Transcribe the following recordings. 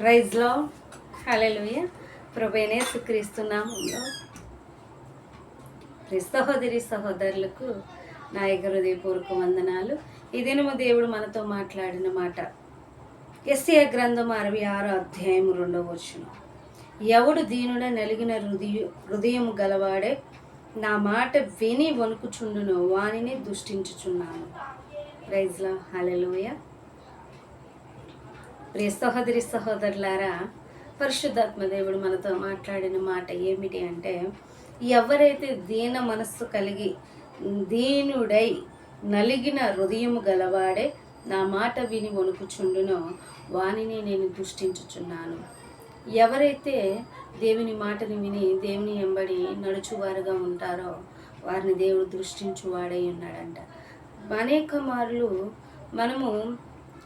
ప్రైజ్లో హలెలుయ ప్రభునే సుక్రీస్తున్నాములో సహోదరి సహోదరులకు నా హృదయపూర్వక వందనాలు. ఈ దేవుడు మనతో మాట్లాడిన మాట ఎస్ఏ గ్రంథం అరవై ఆరో అధ్యాయం రెండవ వచ్చును ఎవడు దీనుడ నలిగిన హృదయ హృదయం గలవాడే నా మాట విని వణుకుచుండును వానిని దుష్టించుచున్నాను. ప్రైజ్లో హలెలుయ ప్రియ సహోదరి సహోదరులారా పరిశుద్ధాత్మ దేవుడు మనతో మాట్లాడిన మాట ఏమిటి అంటే ఎవరైతే దీన మనస్సు కలిగి దీనుడై నలిగిన హృదయము గలవాడే నా మాట విని వణుకుచుండునో వానిని నేను దృష్టించుచున్నాను. ఎవరైతే దేవుని మాటని విని దేవుని ఎంబడి నడుచువారుగా ఉంటారో వారిని దేవుడు దృష్టించువాడై ఉన్నాడంట. అనేక మార్లు మనము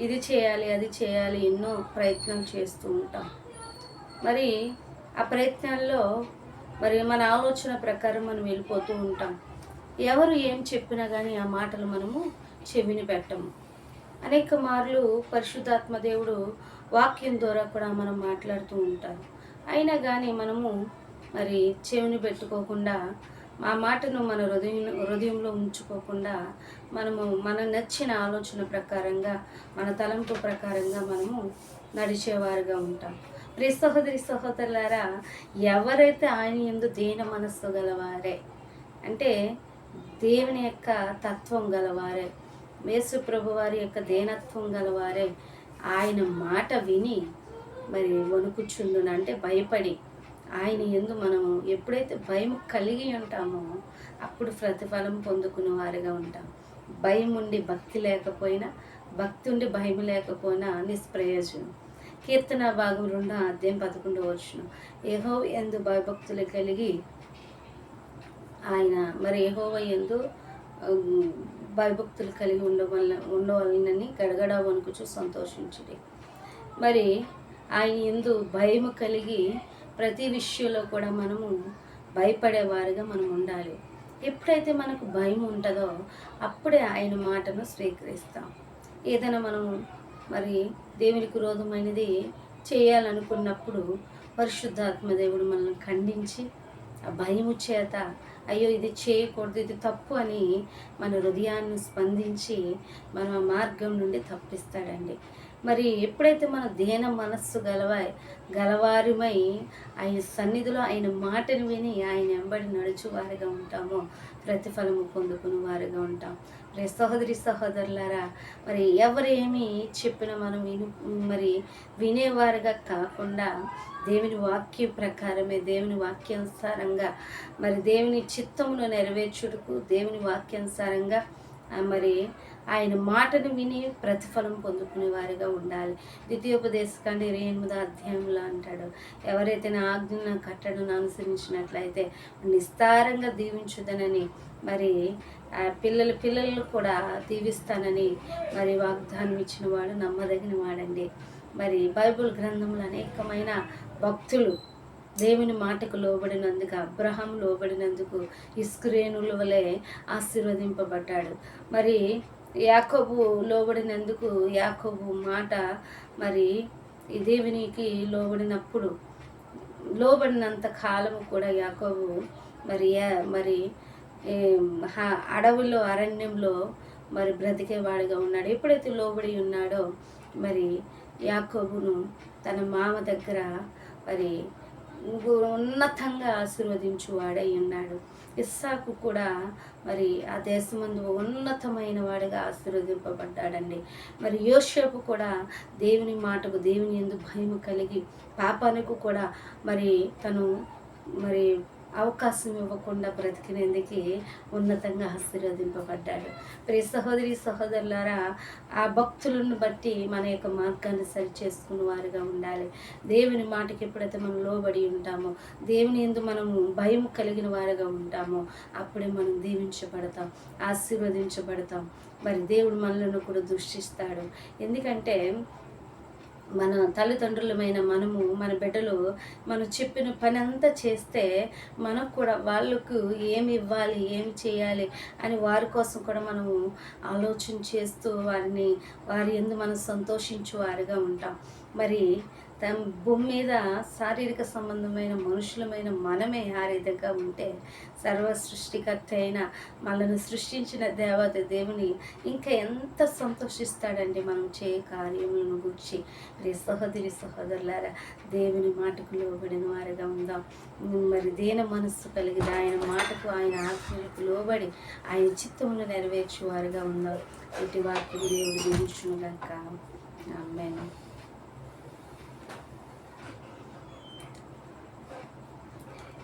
ఇది చేయాలి అది చేయాలి ఎన్నో ప్రయత్నం చేస్తూ ఉంటాం. మరి ఆ ప్రయత్నాల్లో మరి మన ఆలోచన ప్రకారం మనం వెళ్ళిపోతూ ఉంటాం. ఎవరు ఏం చెప్పినా కానీ ఆ మాటలు మనము చెవిని పెట్టము. అనేక మార్లు పరిశుద్ధాత్మ దేవుడు వాక్యం ద్వారా కూడా మనం మాట్లాడుతూ ఉంటారు. అయినా కానీ మనము మరి చెవిని పెట్టుకోకుండా ఆ మాటను మన హృదయం హృదయంలో ఉంచుకోకుండా మనము మన నచ్చిన ఆలోచన ప్రకారంగా మన తలంపు ప్రకారంగా మనము నడిచేవారుగా ఉంటాం. ప్రియ సహోదరి సహోదరులారా ఎవరైతే ఆయన ఎందు దేన మనస్సు గలవారే అంటే దేవుని యొక్క తత్వం గలవారే మేసు ప్రభు వారి యొక్క దేనత్వం గలవారే ఆయన మాట విని మరి వణుకుచుండున? అంటే భయపడి ఆయన ఎందు మనము ఎప్పుడైతే భయం కలిగి ఉంటామో అప్పుడు ప్రతిఫలం పొందుకునే వారిగా ఉంటాం. భయం ఉండి భక్తి లేకపోయినా భక్తి ఉండి భయం లేకపోయినా నిష్ప్రయోజనం. కీర్తన భాగం రెండు అధ్యాయం పదకొండు వచ్చిన ఏహో ఎందు భయభక్తులు కలిగి ఆయన మరి ఏహోవ ఎందు భయభక్తులు కలిగి ఉండవల్ల ఉండవలనని గడగడ వణుకుచు సంతోషించుడి. మరి ఆయన ఎందు భయము కలిగి ప్రతి విషయంలో కూడా మనము భయపడేవారుగా మనం ఉండాలి. ఎప్పుడైతే మనకు భయం ఉంటుందో అప్పుడే ఆయన మాటను స్వీకరిస్తాం. ఏదైనా మనము మరి దేవునికి రోధమైనది చేయాలనుకున్నప్పుడు పరిశుద్ధాత్మ దేవుడు మనల్ని ఖండించి ఆ భయము చేత అయ్యో ఇది చేయకూడదు ఇది తప్పు అని మన హృదయాన్ని స్పందించి మనం ఆ మార్గం నుండి తప్పిస్తాడండి. మరి ఎప్పుడైతే మన దేన మనస్సు గలవ గలవారిమై ఆయన సన్నిధిలో ఆయన మాటను విని ఆయన వెంబడి నడుచు వారిగా ఉంటామో ప్రతిఫలము పొందుకుని వారిగా ఉంటాం. రే సహోదరి సహోదరులారా మరి ఎవరేమి చెప్పినా మనం విను మరి వినేవారుగా కాకుండా దేవుని వాక్యం ప్రకారమే దేవుని వాక్యానుసారంగా మరి దేవుని చిత్తమును నెరవేర్చుటకు దేవుని వాక్యానుసారంగా మరి ఆయన మాటను విని ప్రతిఫలం పొందుకునే వారిగా ఉండాలి. ద్వితీయోపదేశకాండ ఇరవై ఎనిమిదో అధ్యాయంలో అంటాడు ఎవరైతే నా ఆజ్ఞను కట్టడను అనుసరించినట్లయితే నిస్తారంగా దీవించుదనని మరి ఆ పిల్లలను కూడా దీవిస్తానని మరి వాగ్దానం ఇచ్చిన వాడు నమ్మదగిన వాడండి. మరి బైబిల్ గ్రంథంలో అనేకమైన భక్తులు దేవుని మాటకు లోబడినందుకు అబ్రహం లోబడినందుకు ఇస్క్రేణుల వలె ఆశీర్వదింపబడ్డాడు. మరి యాకోబు లోబడినందుకు యాకోబు మాట మరి ఈ దేవునికి లోబడినప్పుడు లోబడినంత కాలము కూడా యాకోబు మరి యా- మరి అడవిలో హ- అడవుల్లో అరణ్యంలో మరి బ్రతికేవాడిగా ఉన్నాడు. ఎప్పుడైతే లోబడి ఉన్నాడో మరి యాకోబును తన మామ దగ్గర మరి ఉన్నతంగా ఆశీర్వదించు వాడై ఉన్నాడు. ఇస్సాకు కూడా మరి ఆ దేశమందు ఉన్నతమైన వాడిగా ఆశీర్వదింపబడ్డాడండి. మరి యోషేపు కూడా దేవుని మాటకు దేవుని ఎందుకు భయం కలిగి పాపానికి కూడా మరి తను మరి అవకాశం ఇవ్వకుండా బ్రతికినందుకు ఉన్నతంగా ఆశీర్వదింపబడ్డాడు. ప్రియ సహోదరి సహోదరులారా ఆ భక్తులను బట్టి మన యొక్క మార్గాన్ని సరి చేసుకున్న వారుగా ఉండాలి. దేవుని మాటకి ఎప్పుడైతే మనం లోబడి ఉంటామో దేవుని ఎందు మనము భయం కలిగిన వారుగా ఉంటామో అప్పుడే మనం దీవించబడతాం ఆశీర్వదించబడతాం. మరి దేవుడు మనలను కూడా దృష్టిస్తాడు ఎందుకంటే మన తల్లిదండ్రులమైన మనము మన బిడ్డలు మనం చెప్పిన పని అంతా చేస్తే మనకు కూడా వాళ్ళకు ఏమి ఇవ్వాలి ఏమి చేయాలి అని వారి కోసం కూడా మనము ఆలోచన చేస్తూ వారిని వారి ఎందు మనం సంతోషించు వారిగా ఉంటాం. మరి భూమి మీద శారీరక సంబంధమైన మనుషులమైన మనమే ఆ విధంగా ఉంటే సర్వ సృష్టికర్త అయిన మనల్ని సృష్టించిన దేవత దేవుని ఇంకా ఎంత సంతోషిస్తాడండి మనం చే కార్యములను గుర్చి. మరి సహోదరి సహోదరులారా దేవుని మాటకు లోబడిన వారిగా ఉందాం. మరి దేన మనస్సు కలిగి ఆయన మాటకు ఆయన ఆజ్ఞలకు లోబడి ఆయన చిత్తమును నెరవేర్చేవారుగా ఉందాం. ఇటు వాక్యం దేవుడు దీవించును గాక.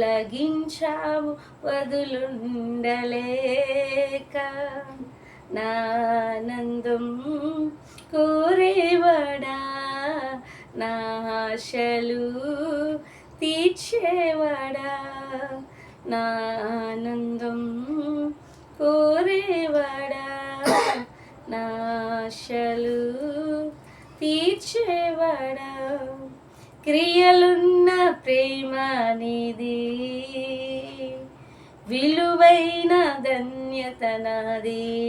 తొలగించావు వదులుండలేక నానందం కోరేవాడా? నా ఆశలు తీర్చేవాడా? నానందం కోరేవాడా? నాశలు తీర్చేవాడా? క్రియలున్న ప్రేమ నీది. విలువైన ధన్యత నాది.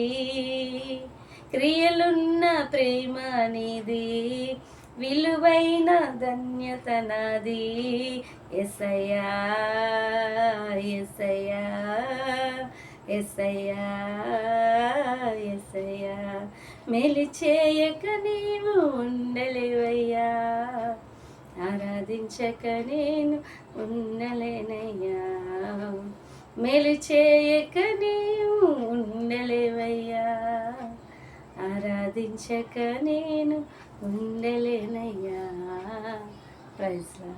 క్రియలున్న ప్రేమ నీది. విలువైన ధన్యత నాది. ఎసయా ఎసయా ఎసయ్యా ఎసయ్యా మెలిచేయక నీవు ఉండలేవయ్యా. ఆరాధించక నేను ఉండలేనయ్యా. మేలు చేయక నేను ఉండలేవయ్యా. ఆరాధించక నేను ఉండలేనయ్యా. ప్రైజ్లా